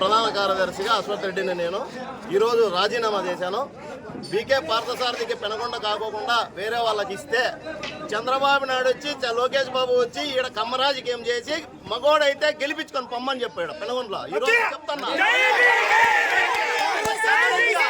ప్రధాన కార్యదర్శిగా అశ్వత్ రెడ్డిని నేను ఈరోజు రాజీనామా చేశాను. బీకే పార్థసారథికి పెనగొండ కాకోకుండా వేరే వాళ్ళకి ఇస్తే చంద్రబాబు నాయుడు వచ్చి చ- లోకేష్ బాబు వచ్చి ఈడ కమ్మరాజకీయం చేసి మగోడైతే గెలిపించుకొని పొమ్మని చెప్పాడు పెనగొండలో. ఈరోజు చెప్తున్నా.